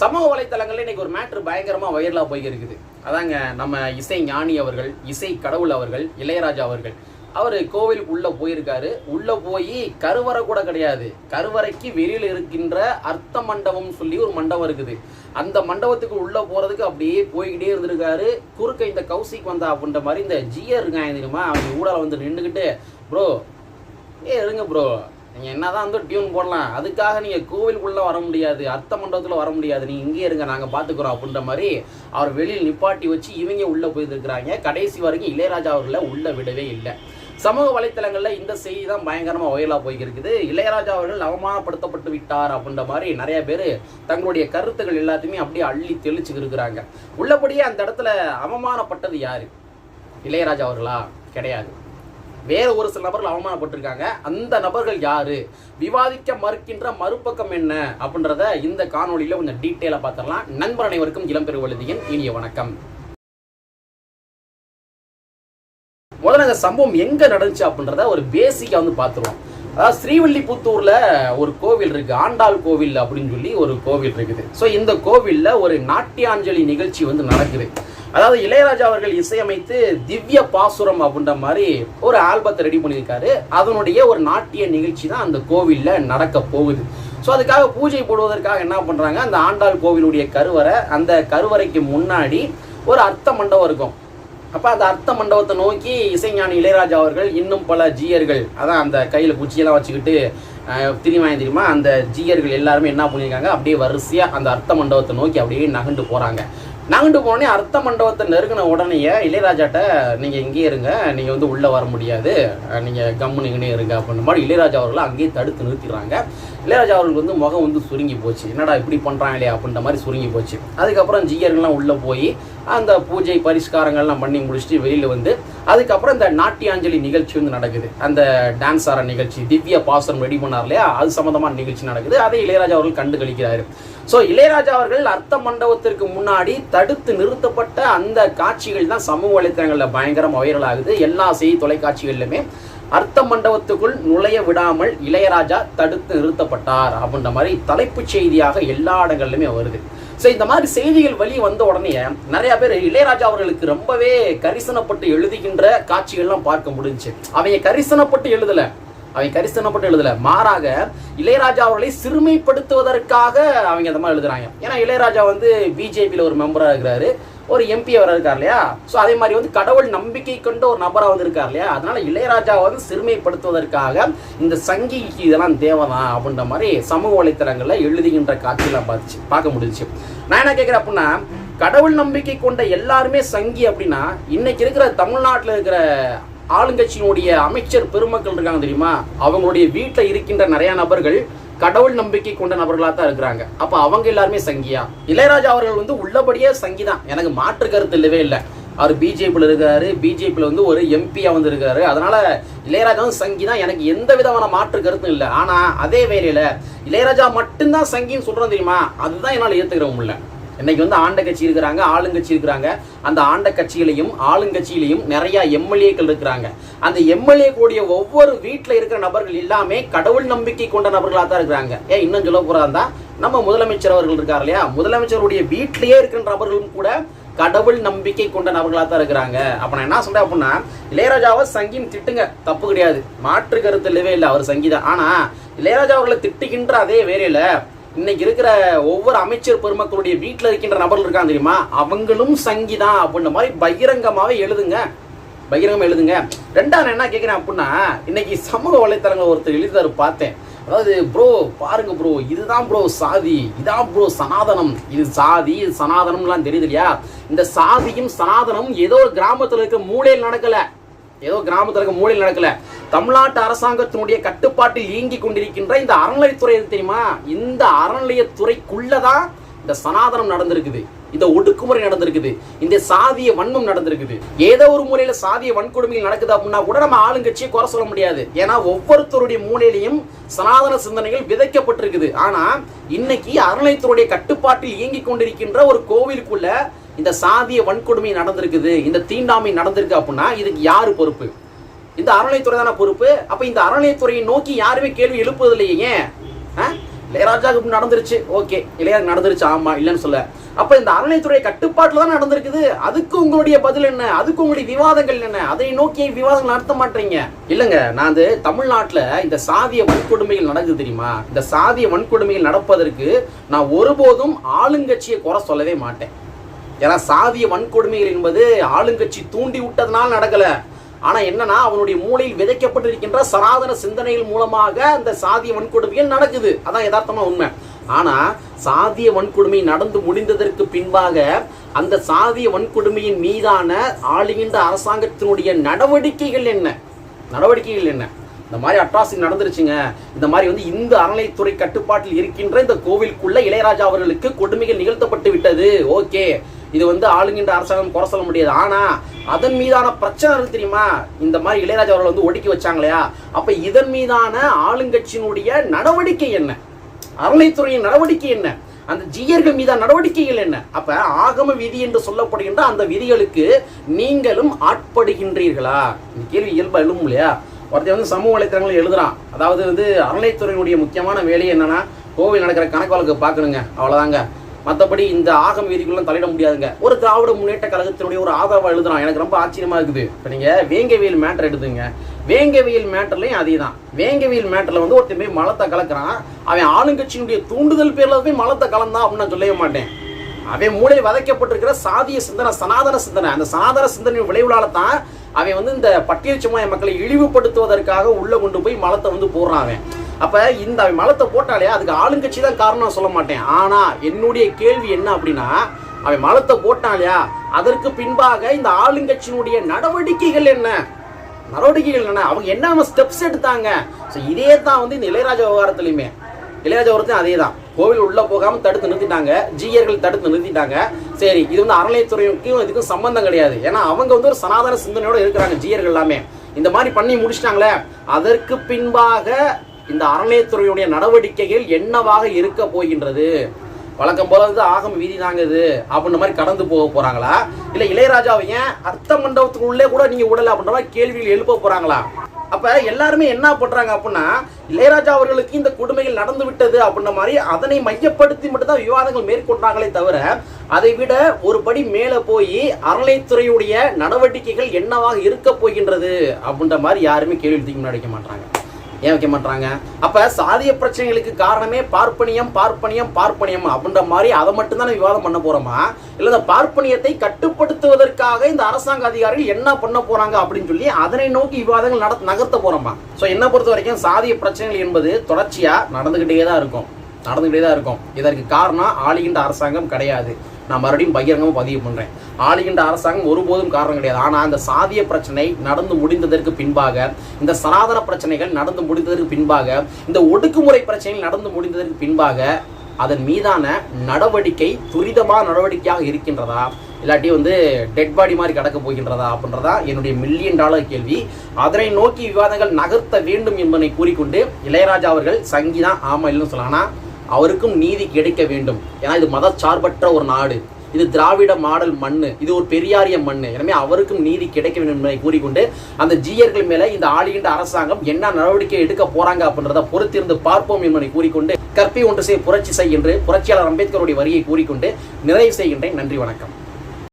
சமூக வலைத்தளங்கள்ல இன்னைக்கு ஒரு மேட்ரு பயங்கரமா வைரலா போய் இருக்குது அதாங்க நம்ம இசை ஞானி அவர்கள் இசை கடவுள் அவர்கள் இளையராஜா அவர்கள். அவர் கோவிலுக்கு உள்ள போயிருக்காரு. உள்ள போய் கருவறை கூட கிடையாது. கருவறைக்கு வெளியில் இருக்கின்ற அர்த்த மண்டபம் சொல்லி ஒரு மண்டபம் இருக்குது. அந்த மண்டபத்துக்கு உள்ள போறதுக்கு அப்படியே போய்கிட்டே இருந்திருக்காரு. குறுக்க இந்த கௌசிக் வந்தா அப்படின்ற மாதிரி இந்த ஜியர் இருக்காங்க தெரியுமா? அவங்க ஊடால வந்து நின்றுக்கிட்டு ப்ரோ ஏ இருங்க ப்ரோ. நீங்கள் என்னதான் வந்து டியூன் போடலாம். அதுக்காக நீங்கள் கோவிலுக்குள்ளே வர முடியாது அர்த்த மண்டபத்தில் வர முடியாது. நீங்கள் இங்கே இருங்க நாங்கள் பார்த்துக்குறோம் அப்படின்ற மாதிரி அவர் வெளியில் நிப்பாட்டி வச்சு இவங்க உள்ளே போயிருக்கிறாங்க. கடைசி வரைக்கும் இளையராஜா அவர்களை உள்ளே விடவே இல்லை. சமூக வலைத்தளங்களில் இந்த செய்தி தான் பயங்கரமாக ஒயலாக போய்க்கிருக்குது. இளையராஜா அவர்கள் அவமானப்படுத்தப்பட்டு விட்டார் அப்படின்ற மாதிரி நிறைய பேர் தங்களுடைய கருத்துக்கள் எல்லாத்தையுமே அப்படியே அள்ளி தெளிச்சுக்கு இருக்கிறாங்க. உள்ளபடியே அந்த இடத்துல அவமானப்பட்டது யார்? இளையராஜா அவர்களா? கிடையாது. வேற ஒரு சில நபர்கள் அவமானப்பட்டிருக்காங்க. அந்த நபர்கள் யாரு? விவாதிக்க மறுக்கின்ற மறுபக்கம் என்ன? அப்படின்றத இந்த காணொளியில கொஞ்சம் டீட்டெயிலாக பார்த்துடலாம். நண்பர் அனைவருக்கும் இளம்பெரு வழுதியின் இனிய வணக்கம். முதல்ல இந்த சம்பவம் எங்க நடந்துச்சு அப்படின்றத ஒரு பேசிக்கா வந்து பார்த்துருவோம். அதாவது ஸ்ரீவில்லிபுத்தூர்ல ஒரு கோவில் இருக்கு. ஆண்டாள் கோவில் அப்படின்னு சொல்லி ஒரு கோவில் இருக்குது. ஸோ இந்த கோவிலில் ஒரு நாட்டியாஞ்சலி நிகழ்ச்சி வந்து நடக்குது. அதாவது இளையராஜா அவர்கள் இசையமைத்து திவ்ய பாசுரம் அப்படின்ற மாதிரி ஒரு ஆல்பத்தை ரெடி பண்ணியிருக்காரு. அதனுடைய ஒரு நாட்டிய நிகழ்ச்சி தான் அந்த கோவிலில் நடக்க போகுது. ஸோ அதுக்காக பூஜை போடுவதற்காக என்ன பண்ணுறாங்க அந்த ஆண்டாள் கோவிலுடைய கருவறை அந்த கருவறைக்கு முன்னாடி ஒரு அர்த்த மண்டபம் இருக்கும். அப்போ அந்த அர்த்த மண்டபத்தை நோக்கி இசைஞானி இளையராஜா அவர்கள் இன்னும் பல ஜீயர்கள் அதான் அந்த கையில் குச்சியெல்லாம் வச்சுக்கிட்டு அஹ், திரிவாங்க தெரியுமா? அந்த ஜீயர்கள் எல்லாருமே என்ன பண்ணியிருக்காங்க? அப்படியே வரிசையாக அந்த அர்த்த மண்டபத்தை நோக்கி அப்படியே நகண்டு போகிறாங்க நாங்கண்டு போனே அர்த்த மண்டபத்தை நெருங்கின உடனேயே இளையராஜாட்ட நீங்கள் இங்கேயே இருங்க நீங்கள் வந்து உள்ளே வர முடியாது. நீங்கள் நீங்க கம்முன்னு இருங்க அப்படின்ற மாதிரி இளையராஜா அவர்களை அங்கேயே தடுத்து நிறுத்திடுறாங்க. இளையராஜா அவர்களுக்கு வந்து முகம் வந்து சுருங்கி போச்சு. என்னடா இப்படி பண்றாங்களே அப்படின்ற மாதிரி சுருங்கி போச்சு. அதுக்கப்புறம் ஜீயர்கள்லாம் உள்ளே போய் அந்த பூஜை பரிஷ்காரங்கள்லாம் பண்ணி முடிச்சுட்டு வெளியில் வந்து அதுக்கப்புறம் இந்த நாட்டியாஞ்சலி நிகழ்ச்சி வந்து நடக்குது. அந்த டான்ஸ் ஆர நிகழ்ச்சி திவ்ய பாசனம் ரெடி பண்ணார் இல்லையா? அது சம்மந்தமான நிகழ்ச்சி நடக்குது. அதை இளையராஜா அவர்கள் கண்டு கழிக்கிறாரு ஸோ இளையராஜா அவர்கள் அர்த்த மண்டபத்திற்கு முன்னாடி தடுத்து நிறுத்தப்பட்ட அந்த காட்சிகள் தான் சமூக வலைத்தளங்களில் பயங்கரம் வைரல் ஆகுது. எல்லா செய்தி தொலைக்காட்சிகள்லையுமே அர்த்த மண்டபத்துக்குள் நுழைய விடாமல் இளையராஜா தடுத்து நிறுத்தப்பட்டார் அப்படின்ற மாதிரி தலைப்புச் செய்தியாக எல்லா இடங்கள்லையுமே வருது. ஸோ இந்த மாதிரி செய்திகள் வெளியே வந்த உடனே நிறைய பேர் இளையராஜா அவர்களுக்கு ரொம்பவே கரிசனப்பட்டு எழுதுகின்ற காட்சிகள்லாம் பார்க்க முடிஞ்சுச்சு. அவங்க கரிசனப்பட்டு எழுதல. அவங்க கரிசனப்பட்டு எழுதல. மாறாக இளையராஜா அவர்களை சிறுமைப்படுத்துவதற்காக அவங்க அந்த மாதிரி எழுதுறாங்க. ஏன்னா இளையராஜா வந்து பிஜேபியில் ஒரு மெம்பராக இருக்கிறாரு. ஒரு எம்பி அவர் இருக்கார் இல்லையா? ஸோ அதே மாதிரி வந்து கடவுள் நம்பிக்கை கொண்ட ஒரு நபராக வந்து இருக்கார் இல்லையா? அதனால இளையராஜா வந்து சிறுமைப்படுத்துவதற்காக இந்த சங்கிக்கு இதெல்லாம் தேவைதான் அப்படின்ற மாதிரி சமூக வலைத்தளங்களில் எழுதுகின்ற காட்சியெல்லாம் பார்த்துச்சு பார்க்க முடிஞ்சுச்சு. நான் என்ன கேட்குறேன் அப்படின்னா கடவுள் நம்பிக்கை கொண்ட எல்லாருமே சங்கி அப்படின்னா இன்னைக்கு இருக்கிற தமிழ்நாட்டில் இருக்கிற ஆளுங்கட்சியினுடைய அமைச்சர் பெருமக்கள் இருக்காங்க தெரியுமா? அவங்களுடைய வீட்டில் இருக்கின்ற நிறையா நபர்கள் கடவுள் நம்பிக்கை கொண்ட நபர்களாக தான் இருக்கிறாங்க. அப்ப அவங்க எல்லாருமே சங்கியா? இளையராஜா அவர்கள் வந்து உள்ளபடியே சங்கி தான். எனக்கு மாற்று கருத்து இல்லவே இல்லை. அவர் பிஜேபியில் இருக்காரு. பிஜேபியில் வந்து ஒரு எம்பியாக வந்து இருக்காரு. அதனால இளையராஜாவும் சங்கி தான். எனக்கு எந்த விதமான மாற்று கருத்தும் இல்லை. ஆனால் அதே வேலையில் இளையராஜா மட்டும்தான் சங்கின்னு சொல்கிறோம் தெரியுமா? அதுதான் என்னால் ஏத்துக்கிற முடியல இன்னைக்கு வந்து ஆண்ட கட்சி இருக்கிறாங்க ஆளுங்கட்சி இருக்கிறாங்க. அந்த ஆண்ட கட்சியிலையும் ஆளுங்கட்சியிலையும் நிறைய எம்எல்ஏக்கள் இருக்கிறாங்க. அந்த எம்எல்ஏ கூடிய ஒவ்வொரு வீட்டில் இருக்கிற நபர்கள் எல்லாமே கடவுள் நம்பிக்கை கொண்ட நபர்களாக தான் இருக்கிறாங்க. ஏன் இன்னும் சொல்ல போறாந்தா நம்ம முதலமைச்சர் அவர்கள் இருக்கார் இல்லையா? முதலமைச்சருடைய வீட்டிலேயே இருக்கிற நபர்களும் கூட கடவுள் நம்பிக்கை கொண்ட நபர்களாக தான் இருக்கிறாங்க. அப்ப நான் என்ன சொல்றேன் அப்படின்னா இளையராஜாவை சங்கின்னு திட்டுங்க தப்பு கிடையாது. மாற்று கருத்து இல்லவே இல்லை அவர் சங்கீதம் ஆனா இளையராஜா அவர்களை திட்டுகின்ற அதே வேலையில் இன்னைக்கு இருக்கிற ஒவ்வொரு அமைச்சர் பெருமக்களுடைய வீட்டில் இருக்கின்ற நபர்கள் இருக்காங்க தெரியுமா? அவங்களும் சங்கிதான் அப்படின்ற மாதிரி பகிரங்கமாகவே எழுதுங்க. பகிரங்கமாக எழுதுங்க. ரெண்டாவது நான் என்ன கேட்குறேன் அப்படின்னா இன்னைக்கு சமூக வலைத்தளங்கள் ஒருத்தர் எழுதிதார் பார்த்தேன். அதாவது ப்ரோ பாருங்க ப்ரோ இதுதான் ப்ரோ சாதி இதான் ப்ரோ சனாதனம். இது சாதி இது சனாதனம்லாம் தெரியுது இல்லையா? இந்த சாதியும் சனாதனமும் ஏதோ ஒரு கிராமத்தில் இருக்க மூலையில் நடக்கலை. ஏதோ கிராமத்தில் இருக்க மூலையில் நடக்கல. தமிழ்நாட்டு அரசாங்கத்தினுடைய கட்டுப்பாட்டில் இயங்கி கொண்டிருக்கின்ற இந்த அறநிலையத்துறை தெரியுமா? இந்த அறநிலையத்துறைக்குள்ளதான் இந்த சனாதனம் நடந்திருக்குது. இந்த ஒடுக்குமுறை நடந்திருக்குது. இந்த சாதிய வன்மம் நடந்திருக்குது. ஏதோ ஒரு மூலையில சாதிய வன்கொடுமைகள் நடக்குது அப்படின்னா கூட நம்ம ஆளுங்கட்சியை குறை சொல்ல முடியாது. ஏன்னா ஒவ்வொருத்தருடைய மூலையிலையும் சனாதன சிந்தனைகள் விதைக்கப்பட்டிருக்குது. ஆனா இன்னைக்கு அறநிலையத்துறையுடைய கட்டுப்பாட்டில் இயங்கி கொண்டிருக்கின்ற ஒரு கோவிலுக்குள்ள இந்த சாதிய வன்கொடுமை நடந்திருக்குது இந்த தீண்டாமை நடந்திருக்கு அப்படின்னா இதுக்கு யார் பொறுப்பு? இந்த அறநிலைத்துறை தானே பொறுப்பு? அப்ப இந்த அறநிலையத்துறையை நோக்கி யாருமே கேள்வி எழுப்புவதில்லையே ஏன்? ஆ? இளையராஜாவுக்கு நடந்துருச்சு. ஓகே இளையா நடந்துருச்சு. ஆமா இல்லைன்னு சொல்ல அப்ப இந்த அறநிலைத்துறை கட்டுப்பாட்டுல தான் நடந்திருக்குது? அதுக்கு உங்களுடைய பதில் என்ன? அதுக்கு உங்களுடைய விவாதங்கள் என்ன? அதை நோக்கி விவாதங்கள் நடத்த மாட்டீங்க. இல்லங்க நான் வந்து தமிழ்நாட்டுல இந்த சாதிய வன்கொடுமைகள் நடக்குது தெரியுமா? இந்த சாதிய வன்கொடுமைகள் நடப்பதற்கு நான் ஒருபோதும் ஆளுங்கட்சியை குறை சொல்லவே மாட்டேன். ஏன்னா சாதிய வன்கொடுமைகள் என்பது ஆளுங்கட்சி தூண்டி விட்டதுனால நடக்கல. ஆனா என்னன்னா அவனுடைய மூளையில் விதைக்கப்பட்டிருக்கின்ற சனாதன சிந்தனைகள் மூலமாக அந்த சாதிய வன்கொடுமைகள் நடக்குது. அதான் யதார்த்தமா உண்மை. ஆனா சாதிய வன்கொடுமை நடந்து முடிந்ததற்கு பின்பாக அந்த சாதிய வன்கொடுமையின் மீதான ஆளுகின்ற அரசாங்கத்தினுடைய நடவடிக்கைகள் என்ன? நடவடிக்கைகள் என்ன? இந்த மாதிரி அட்ராசிட்டி நடந்துருச்சுங்க. இந்த மாதிரி வந்து இந்த அறநிலைத்துறை கட்டுப்பாட்டில் இருக்கின்ற இந்த கோவிலுக்குள்ள இளையராஜா அவர்களுக்கு கொடுமைகள் நிகழ்த்தப்பட்டு விட்டது. ஓகே. இது வந்து ஆளுங்கின்ற அரசாங்கம் குறை சொல்ல முடியாது. ஆனா அதன் மீதான பிரச்சனை இருக்கு தெரியுமா? இந்த மாதிரி இளையராஜா அவர்கள் வந்து ஒடுக்கி வச்சாங்களையா? அப்ப இதன் மீதான ஆளுங்கட்சியினுடைய நடவடிக்கை என்ன? அறநிலைத்துறையின் நடவடிக்கை என்ன? அந்த ஜீயர்கள் மீதான நடவடிக்கைகள் என்ன? அப்ப ஆகம விதி என்று சொல்லப்படுகின்ற அந்த விதிகளுக்கு நீங்களும் ஆட்படுகின்றீர்களா? இந்த கேள்வி இயல்பா எழுவும் இல்லையா? ஒருத்தர் வந்து சமூக வலைத்தளங்கள் எழுதுறான். அதாவது வந்து அறநிலைத்துறையினுடைய முக்கியமான வேலை என்னன்னா கோவில் நடக்கிற கணக்கு வழக்கு பார்க்கணுங்க. அவ்வளவுதாங்க. மற்றபடி இந்த ஆகம் வீதிக்குள்ள தலையிட முடியாதுங்க. ஒரு திராவிட முன்னேற்ற கழகத்தினுடைய ஒரு ஆதரவாக எழுதுறான். எனக்கு ரொம்ப ஆச்சரியமா இருக்குது. இப்போ நீங்க வேங்கவியல் மேட்டர் எடுத்துங்க. வேங்கவியல் மேட்டர்லையும் அதே தான் வேங்கவியல் மேட்டர்ல வந்து ஒருத்தன் போய் மலத்தை கலக்கிறான். அவன் ஆளுங்கட்சியினுடைய தூண்டுதல் பேர்ல போய் மலத்தை கலந்தான் அப்படின்னு நான் சொல்லவே மாட்டேன். அவன் மூளை வதைக்கப்பட்டிருக்கிற சாதிய சிந்தனை சனாதன சிந்தனை. அந்த சனாதன சிந்தனை விளைவுலால தான் அவன் வந்து இந்த பட்டியல் சமுதாய மக்களை இழிவுபடுத்துவதற்காக உள்ள கொண்டு போய் மலத்தை வந்து போடுறான் அவன். அப்போ இந்த மலத்தை போட்டாலே அதுக்கு ஆளுங்கட்சி தான் காரணம் சொல்ல மாட்டேன். ஆனால் என்னுடைய கேள்வி என்ன அப்படின்னா அவன் மலத்தை போட்டான் இல்லையா அதற்கு பின்பாக இந்த ஆளுங்கட்சியினுடைய நடவடிக்கைகள் என்ன? நடவடிக்கைகள் என்ன? அவங்க என்ன ஸ்டெப்ஸ் எடுத்தாங்க? ஸோ இதே தான் வந்து இந்த இளையராஜா விவகாரத்துலையுமே. இளையராஜா விவகாரத்தையும் அதே தான் கோவில் உள்ளே போகாமல் தடுத்து நிறுத்திட்டாங்க. ஜீயர்கள் தடுத்து நிறுத்திட்டாங்க. சரி இது வந்து அறநிலையத்துறைக்கும் இதுக்கும் சம்பந்தம் கிடையாது. ஏன்னா அவங்க வந்து ஒரு சனாதன சிந்தனையோடு இருக்கிறாங்க ஜீயர்கள் எல்லாமே. இந்த மாதிரி பண்ணி முடிச்சிட்டாங்களே. அதற்கு பின்பாக இந்த அறநிலையத்துறையுடைய நடவடிக்கைகள் என்னவாக இருக்க போகின்றது? வழக்கம் போல வந்து ஆகம் வீதி தாங்க இது. அப்படின்ற மாதிரி கடந்து போக போறாங்களா? இல்ல இளையராஜாவை ஏன் அர்த்த மண்டபத்துக்குள்ளே கூட நீங்க விடல அப்படின்ற மாதிரி கேள்விகள் எழுப்ப போறாங்களா? அப்ப எல்லாருமே என்ன பண்றாங்க அப்படின்னா இளையராஜா அவர்களுக்கு இந்த கொடுமைகள் நடந்து விட்டது அப்படின்ற மாதிரி அதனை மையப்படுத்தி மட்டும்தான் விவாதங்கள் மேற்கொண்டாங்களே தவிர அதை விட ஒரு படி மேல போய் அறநிலைத்துறையுடைய நடவடிக்கைகள் என்னவாக இருக்க போகின்றது அப்படின்ற மாதிரி யாருமே கேள்வி தூக்கி மாட்டாங்க ஏன் வைக்க மாட்டாங்க அப்ப சாதிய பிரச்சனைகளுக்கு காரணமே பார்ப்பனியம் பார்ப்பனியம் பார்ப்பனியம் அப்படின்ற மாதிரி அதை மட்டும்தான் விவாதம் பண்ண போறோமா? இல்ல இந்த பார்ப்பனியத்தை கட்டுப்படுத்துவதற்காக இந்த அரசாங்க அதிகாரிகள் என்ன பண்ண போறாங்க அப்படின்னு சொல்லி அதனை நோக்கி விவாதங்கள் நட நகர்த்த போறோமா? சோ என்ன பொறுத்த வரைக்கும் சாதிய பிரச்சனைகள் என்பது தொடர்ச்சியா நடந்துகிட்டே தான் இருக்கும். நடந்துகிட்டே தான் இருக்கும். இதற்கு காரணம் ஆளுகின்ற அரசாங்கம் கிடையாது. நான் மறுபடியும் பகிரங்கமாக பதிவு பண்ணுறேன் ஆளுகின்ற அரசாங்கம் ஒருபோதும் காரணம் கிடையாது. ஆனால் அந்த சாதிய பிரச்சனை நடந்து முடிந்ததற்கு பின்பாக இந்த சனாதன பிரச்சனைகள் நடந்து முடிந்ததற்கு பின்பாக இந்த ஒடுக்குமுறை பிரச்சனைகள் நடந்து முடிந்ததற்கு பின்பாக அதன் மீதான நடவடிக்கை துரிதமாக நடவடிக்கையாக இருக்கின்றதா? இல்லாட்டி வந்து டெட் பாடி மாதிரி கடக்க போகின்றதா அப்படின்றதா என்னுடைய மில்லியன் டாலர் கேள்வி. அதனை நோக்கி விவாதங்கள் நகர்த்த வேண்டும் என்பதை கூறிக்கொண்டு இளையராஜா அவர்கள் சங்கிதான் ஆமா இல்லைன்னு சொல்லலாம்னா அவருக்கும் நீதி கிடைக்க வேண்டும். ஏன்னா இது மதச்சார்பற்ற ஒரு நாடு. இது திராவிட மாடல் மண்ணு. இது ஒரு பெரியாரிய மண்ணு. எனவே அவருக்கும் நீதி கிடைக்க வேண்டும் என்பதை கூறிக்கொண்டு அந்த ஜீயர்கள் மேல இந்த ஆளுகின்ற அரசாங்கம் என்ன நடவடிக்கை எடுக்க போறாங்க அப்படின்றத பொறுத்திருந்து பார்ப்போம் என்பதை கூறிக்கொண்டு கற்பி ஒன்று செய் புரட்சி செய் என்று புரட்சியாளர் அம்பேத்கருடைய வரியை கூறிக்கொண்டு நிறைவு செய்கின்றேன். நன்றி வணக்கம்.